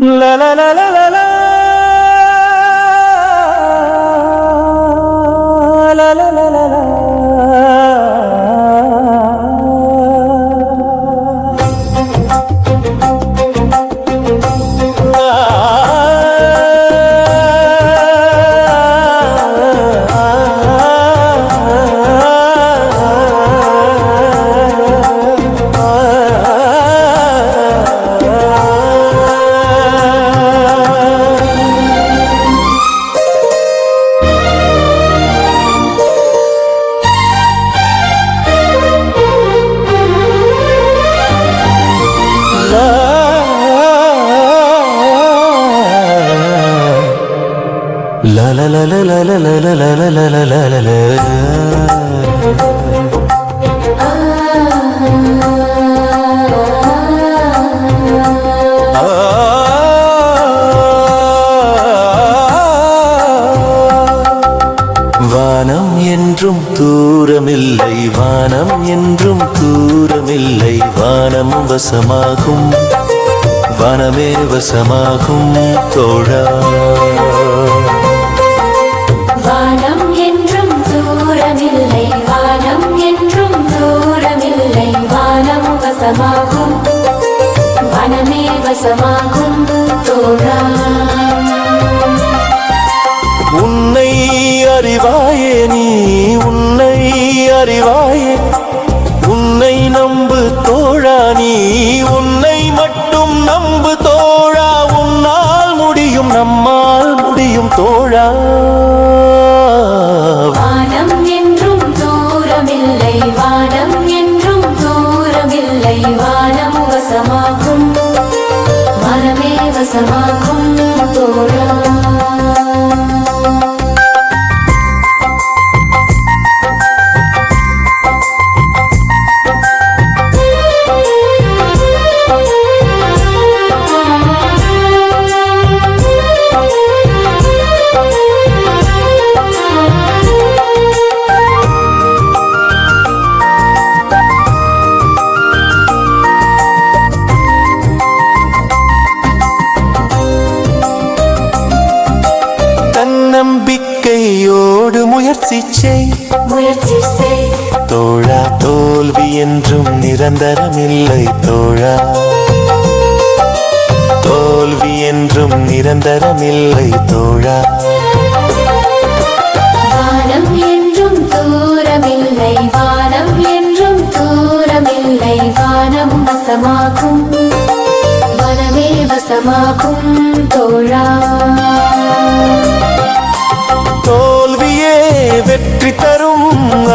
La la la la la la வானம் என்றும் தூரமில்லை வானம் என்றும் தூரமில்லை வானம் வசமாகும் வனமே வசமாகும் தோழா. வசமாகும். வனமே வசமாகும் தோழா. உன்னை அறிவாயே நீ உன்னை அறிவாயே. உன்னை நம்பு தோழா நீ உன்னை மட்டும் நம்பு தோழா. உன்னால் முடியும் நம்மால் முடியும் தோழா. வானம் என்றும் தூரமில்லை வானம் just a one முயற்சி செய் தோழா தோல்வி என்றும் நிரந்தரமில்லை தோழா. தோல்வி என்றும் நிரந்தரமில்லை தோழா. வானம் என்றும்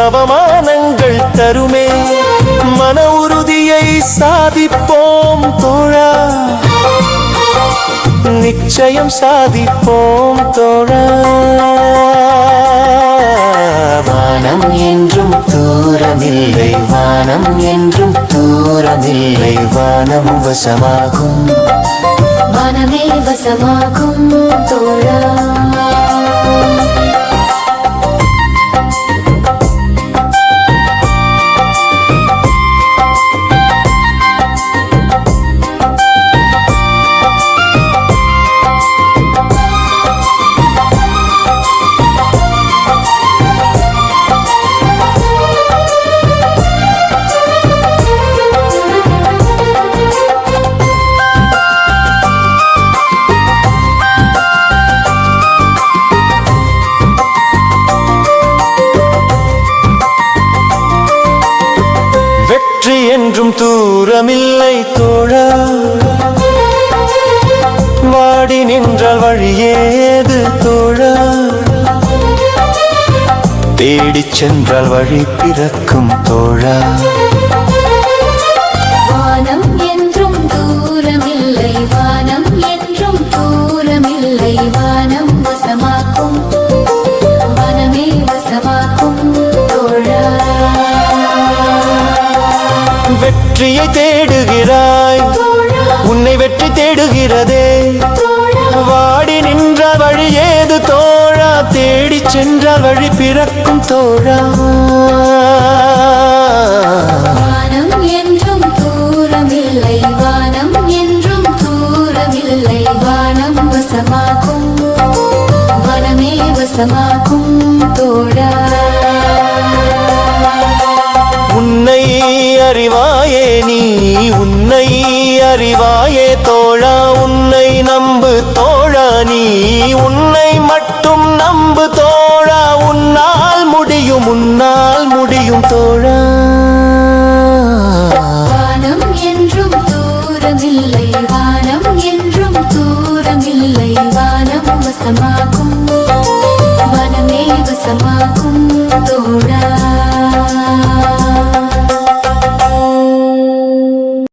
அவமானங்கள் தருமே. மன உறுதியை சாதிப்போம் தோழா. நிச்சயம் சாதிப்போம் தோழா. வானம் என்றும் தூரமில்லை வானம் என்றும் தூரமில்லை வானம் வசமாகும் வனமே வசமாகும் தோழா. தூரமில்லை தோழா. வாடி நின்றால் வழியேது தோழா. தேடிச் சென்றால் வழி பிறக்கும் தோழா. வெற்றியை தேடுகிறாய். உன்னை வெற்றி தேடுகிறதே. வாடி நின்ற வழி ஏது தோழா? தேடி சென்றால் வழி பிறக்கும் தோழா. வசமாக்கும் தோழா. உன்னை அறிவா உன்னை அறிவாயே தோழா உன்னை நம்பு தோழா நீ உன்னை மட்டும் நம்பு தோழா. உன்னால் முடியும் உன்னால் முடியும் தோழா. வானம் என்றும் தூரமில்லை வானம் என்றும் தூரமில்லை. வானம் வசமாகும் வனமே வசமாகும் தோழா.